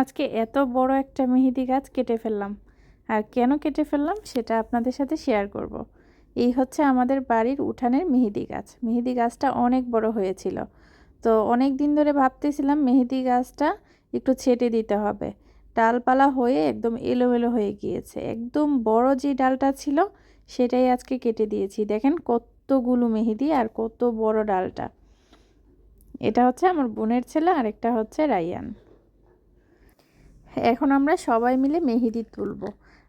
আজকে এত বড় একটা মেহেদি গাছ কেটে ফেললাম। আর কেন কেটে ফেললাম সেটা আপনাদের সাথে শেয়ার করব। এই হচ্ছে আমাদের বাড়ির উঠানের মেহেদি গাছ। মেহেদি গাছটা অনেক বড় হয়েছিল। তো অনেক দিন ধরে ভাবতেছিলাম মেহেদি গাছটা একটু ছেটে দিতে হবে। ডালপালা হয়ে একদম এলোমেলো হয়ে গিয়েছে। একদম বড় যে ডালটা ছিল সেটাই আজকে কেটে দিয়েছি। দেখেন কতগুলো মেহেদি আর কত বড় ডালটা। এটা হচ্ছে আমার বোনের ছেলে আর একটা হচ্ছে রাইয়ান এখন আমরা সবাই মিলে মেহেদি তুলব।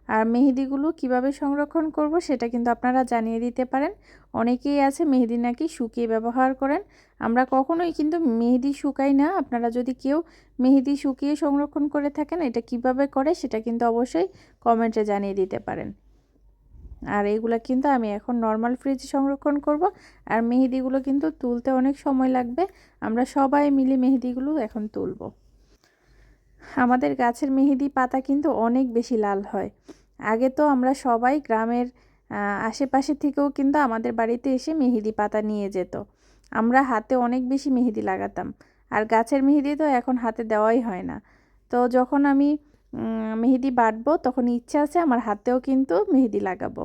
আর মেহেদিগুলো কীভাবে সংরক্ষণ করব সেটা কিন্তু আপনারা জানিয়ে দিতে পারেন। অনেকেই আছে মেহেদি নাকি শুকিয়ে ব্যবহার করেন। আমরা কখনোই কিন্তু মেহেদি শুকাই না। আপনারা যদি কেউ মেহেদি শুকিয়ে সংরক্ষণ করে থাকেন, এটা কীভাবে করে সেটা কিন্তু অবশ্যই কমেন্টে জানিয়ে দিতে পারেন। আর এগুলো কিন্তু আমি এখন নর্মাল ফ্রিজে সংরক্ষণ করব। আর মেহেদিগুলো কিন্তু তুলতে অনেক সময় লাগবে। আমরা সবাই মিলে মেহেদিগুলো এখন তুলবো। আমাদের গাছের মেহেদি পাতা কিন্তু অনেক বেশি লাল হয়। আগে তো আমরা সবাই গ্রামের আশেপাশে থেকেও কিন্তু আমাদের বাড়িতে এসে মেহেদি পাতা নিয়ে যেত। আমরা হাতে অনেক বেশি মেহেদি লাগাতাম। আর গাছের মেহেদি তো এখন হাতে দেওয়াই হয় না। তো যখন আমি মেহেদি বাটবো, তখন ইচ্ছা আছে আমার হাতেও কিন্তু মেহেদি লাগাবো।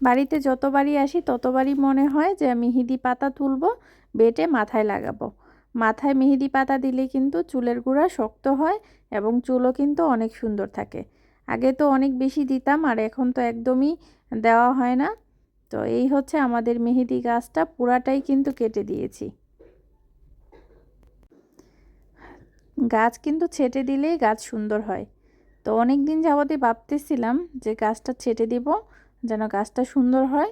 বাড়িতে যতবারই আসি, ততবারই মনে হয় যে মেহেদি পাতা তুলবো, বেটে মাথায় লাগাবো। মাথায় মেহেদি পাতা দিলে কিন্তু চুলের গুঁড়া শক্ত হয় এবং চুলও কিন্তু অনেক সুন্দর থাকে। আগে তো অনেক বেশি দিতাম, আর এখন তো একদমই দেওয়া হয় না। তো এই হচ্ছে আমাদের মেহেদি গাছটা, পুরাটাই কিন্তু কেটে দিয়েছি। গাছ কিন্তু ছেটে দিলেই গাছ সুন্দর হয়। তো অনেক দিন যাবতই ভাবতেছিলাম যে গাছটা ছেটে দিব, যেন গাছটা সুন্দর হয়।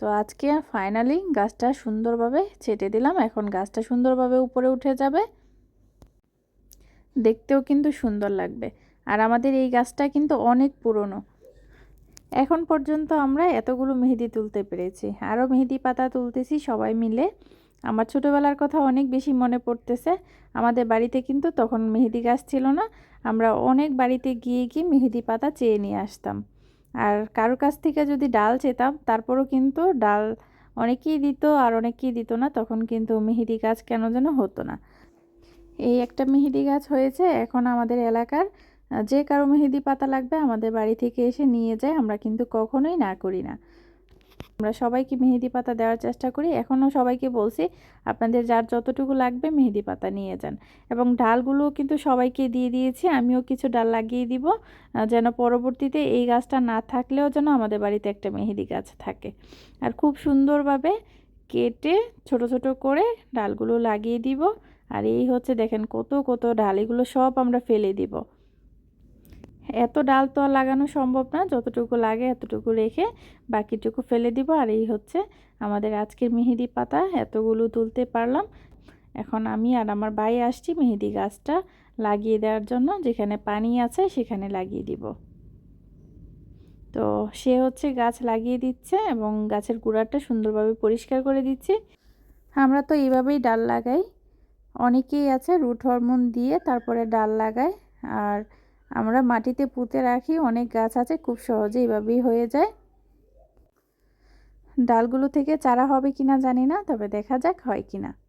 তো আজকে ফাইনালি গাছটা সুন্দরভাবে ছেটে দিলাম। এখন গাছটা সুন্দরভাবে উপরে উঠে যাবে। দেখতেও কিন্তু সুন্দর লাগবে। আর আমাদের এই গাছটা কিন্তু অনেক পুরনো। এখন পর্যন্ত আমরা এতগুলো মেহেদি তুলতে পেরেছি। আরও মেহেদি পাতা তুলতেছি সবাই মিলে। আমার ছোটোবেলার কথা অনেক বেশি মনে পড়তেছে। আমাদের বাড়িতে কিন্তু তখন মেহেদি গাছ ছিল না। আমরা অনেক বাড়িতে গিয়ে গিয়ে মেহেদি পাতা চেয়ে নিয়ে আসতাম। আর কারোর কাছ থেকে যদি ডাল চেতাম, তারপরও কিন্তু ডাল অনেকেই দিত আর অনেকেই দিত না, তখন কিন্তু মেহেদি গাছ কেন যেন হতো না। এই একটা মেহেদি গাছ হয়েছে এখন আমাদের এলাকার। যে কারও মেহেদি পাতা লাগবে আমাদের বাড়ি থেকে এসে নিয়ে যায়, আমরা কিন্তু কখনোই না করি না। আমরা সবাইকে মেহেদি পাতা দেওয়ার চেষ্টা করি। এখনও সবাইকে বলছি, আপনাদের যার যতটুকু লাগবে মেহেদি পাতা নিয়ে যান। এবং ডালগুলো কিন্তু সবাইকে দিয়ে দিয়েছি, আমিও কিছু ডাল লাগিয়ে দিব যেন পরবর্তীতে এই গাছটা না থাকলেও যেন আমাদের বাড়িতে একটা মেহেদি গাছ থাকে। আর খুব সুন্দরভাবে কেটে ছোট ছোট করে ডালগুলো লাগিয়ে দিব। আর এই হচ্ছে দেখেন কত কত ডাল, এগুলো সব আমরা ফেলে দিব। এত ডাল তো আর লাগানো সম্ভব না, যতটুকু লাগে এতটুকু রেখে বাকিটুকু ফেলে দিব। আর এই হচ্ছে আমাদের আজকের মেহেদি পাতা, এতগুলো তুলতে পারলাম। এখন আমি আর আমার ভাই আসছি মেহেদি গাছটা লাগিয়ে দেওয়ার জন্য, যেখানে পানি আছে সেখানে লাগিয়ে দিব। তো সে হচ্ছে গাছ লাগিয়ে দিচ্ছে এবং গাছের গুঁড়াটা সুন্দরভাবে পরিষ্কার করে দিচ্ছে। আমরা তো এইভাবেই ডাল লাগাই। অনেকেই আছে রুট হরমোন দিয়ে তারপরে ডাল লাগায়। আর আমরা মাটিতে পুঁতে রাখি, অনেক গাছ আছে, খুব সহজে এভাবেই হয়ে যায়। ডালগুলো থেকে চারা হবে কিনা জানি না, তবে দেখা যাক হয় কিনা।